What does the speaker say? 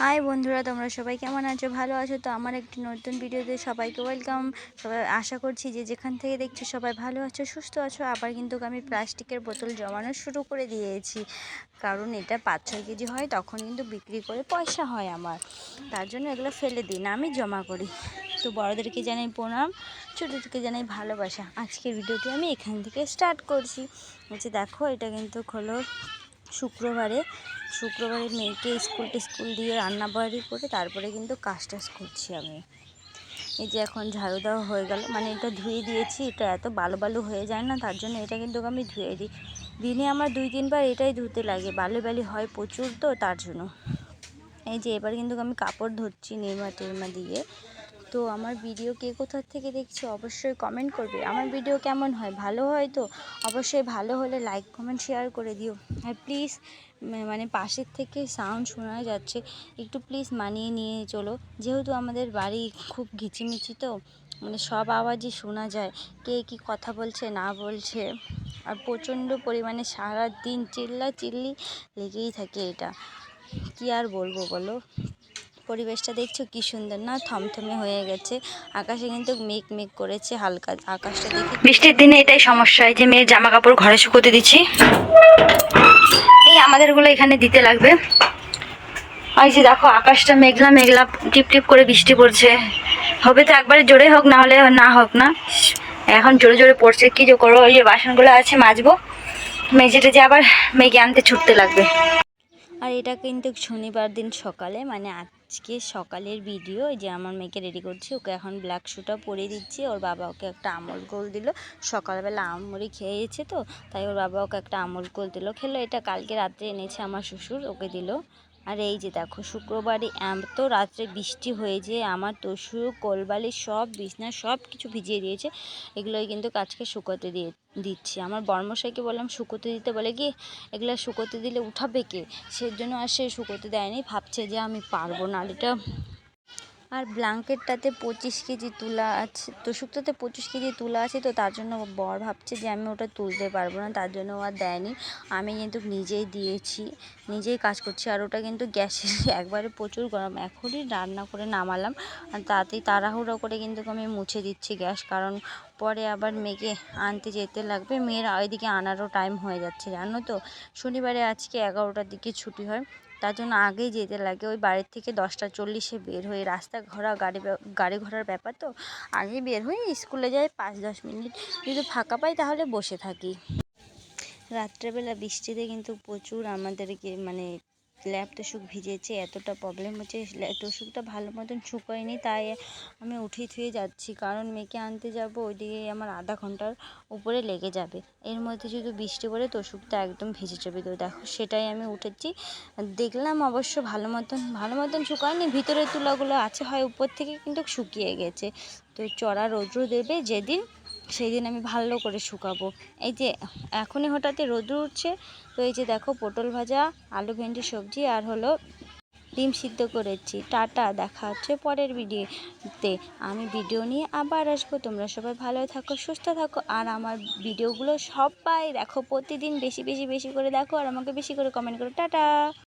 High বন্ধুরা, তোমরা সবাই কেমন আছো? ভালো আছো? তো আমার একটি নতুন ভিডিওতে সবাইকে ওয়েলকাম সবাই আশা করছি যে যেখান থেকে দেখছ সবাই ভালো আছো, সুস্থ আছো। আবার কিন্তু আমি প্লাস্টিকের বোতল জমানো শুরু করে দিয়েছি। কারণ এটা পাঁচ ছয় কেজি হয়, তখন কিন্তু বিক্রি করে পয়সা হয় আমার। তার জন্য এগুলো ফেলে দিই না, আমি জমা করি। তো বড়োদেরকে জানাই প্রণাম, ছোটোদেরকে জানাই ভালোবাসা। আজকের ভিডিওটি আমি এখান থেকে স্টার্ট করছি। হচ্ছে দেখো, এটা কিন্তু হলো শুক্রবারে শুক্রবারে মেয়েকে স্কুল টিস্কুল দিয়ে রান্না বাড়ি করে তারপরে কিন্তু কাজ টাজ করছি আমি। এই যে এখন ঝাড়ু দেওয়া হয়ে গেল মানে এটা ধুয়ে দিয়েছি, এটা এত বালু বালু হয়ে যায় না, তার জন্য এটা কিন্তু আমি ধুয়ে দিই। দিনে আমার দুই তিনবার এটাই ধুতে লাগে, বালু বালি হয় প্রচুর তো, তার জন্য। এই যে এবার কিন্তু আমি কাপড় ধরছি নিরমা টিরমা দিয়ে। তো আমার ভিডিও কে কোথার থেকে দেখছ অবশ্যই কমেন্ট করবে। আমার ভিডিও কেমন হয়? ভালো হয় তো? অবশ্যই ভালো হলে লাইক কমেন্ট শেয়ার করে দিও। আর প্লিজ মানে পাশের থেকে সাউন্ড শোনা যাচ্ছে। একটু প্লিজ মানিয়ে নিয়ে চলো। যেহেতু আমাদের বাড়ি খুব ঘিচিমিচি তো মানে সব আওয়াজই শোনা যায়। কে কী কথা বলছে, না বলছে। আর প্রচণ্ড পরিমাণে সারা দিন চিল্লা চিল্লি লেগেই থাকে এটা। কী আর বলব বলো? পরিবেশটা দেখছ কি সুন্দর না থমথমে হয়ে গেছে। আকাশে কিন্তু মেঘ মেঘ করেছে হালকা আকাশটা দেখে বৃষ্টির দিনে এটাই সমস্যা হয় যে মেয়ের জামা কাপড় ঘরে শুকোতে দিচ্ছি। এই আমাদেরগুলো এখানে দিতে লাগবে। আর যে দেখো আকাশটা মেঘলা মেঘলা টিপ টিপ করে বৃষ্টি পড়ছে। হবে তো একবারে জোরে হোক না হলে না হোক না। এখন জোরে জোরে পড়ছে কি যে করব? ওই যে বাসনগুলো আছে মাজবো। মেঝেটা যে আবার মেঘে আনতে ছুটতে লাগবে। আর এটা কিন্তু শনিবার দিন সকালে মানে আজকে সকালের ভিডিও যে আমার মেয়েকে রেডি করছি, ওকে এখন ব্ল্যাক শুটা পরিয়ে দিচ্ছি, ওর বাবা ওকে একটা আমল কোল দিল। সকালবেলা আমরি খেয়েছে তো, তাই ওর বাবা ওকে একটা আমল কোল দিল, খেলো, এটা কালকে রাত্রে এনেছে আমার শ্বশুর, ওকে দিল। আর এই যে দেখো, শুক্রবারে এত রাত্রে বৃষ্টি হয়ে যে আমার তসু কোলবালি সব, বিছনা সব কিছু ভিজিয়ে দিয়েছে। এগুলোই কিন্তু কাজকে শুকোতে দিয়ে দিচ্ছি। আমার বর্মশাইকে বললাম, শুকোতে দিতে? বলে কি, এগুলো শুকোতে দিলে উঠাবে কে? সেজন্য আর সে শুকোতে দেয়নি। ভাবছে যে আমি পারব না। এটা আর ব্ল্যাঙ্কেটটাতে পঁচিশ কেজি তুলা আছে তোষকটাতে পঁচিশ কেজি তুলা আছে, তো তার জন্য বর ভাবছে যে আমি ওটা তুলতে পারব না, তার জন্য আর দেয়নি। আমি কিন্তু নিজেই দিয়েছি, নিজেই কাজ করছি, আর ওটা কিন্তু গ্যাসে একবারে প্রচুর গরম। এখনই রান্না করে নামালাম, আর তাতেই তাড়াহুড়ো করে কিন্তু আমি মুছে দিচ্ছি গ্যাস, কারণ পরে আবার মেয়েকে আনতে যেতে লাগবে। মেয়ের ওইদিকে আনারও টাইম হয়ে যাচ্ছে, জানো তো? শনিবারে আজকে এগারোটার দিকে ছুটি হয় তার জন্য আগেই যেতে লাগে। ওই বাড়ির থেকে দশটা চল্লিশে বের হয়ে রাস্তা ঘোরা, গাড়ি গাড়ি ঘোড়ার ব্যাপার তো। আগেই বের হয়ে স্কুলে যাই, পাঁচ দশ মিনিট যদি ফাঁকা পাই তাহলে বসে থাকি। রাত্রেবেলা বৃষ্টিতে কিন্তু প্রচুর আমাদেরকে মানে ল্যাব তোষক ভিজেছে, এতটা প্রবলেম হচ্ছে তোষকটা ভালো মতন শুকোয়নি, তাই আমি উঠে থুয়ে যাচ্ছি। কারণ মেয়েকে আনতে যাব, ওইদিকে আমার আধা ঘণ্টার উপরে লেগে যাবে। এর মধ্যে যদি বৃষ্টি পড়ে তোষকটা একদম ভিজে যাবে। তো দেখো, সেটাই আমি উঠেছি। দেখলাম অবশ্য ভালো মতন ভালো মতন শুকায়নি, ভিতরের তুলাগুলো আছে হয় উপর থেকে, কিন্তু শুকিয়ে গেছে। তো চড়া রৌদ্র দেবে যেদিন সেই দিন আমি ভালো করে শুকাবো। এই যে এখনই হঠাৎই রোদ্র উঠছে, তো এই যে দেখো পটল ভাজা, আলু ভেন্ডি সবজি আর হলো ডিম সিদ্ধ করেছি। টাটা, দেখা হচ্ছে পরের ভিডিওতে। আমি ভিডিও নিয়ে আবার আসব। তোমরা সবাই ভালো থাকো, সুস্থ থাকো। আর আমার ভিডিওগুলো সবাই দেখো, প্রতিদিন বেশি বেশি বেশি করে দেখো। আর আমাকে বেশি করে কমেন্ট করো। টাটা!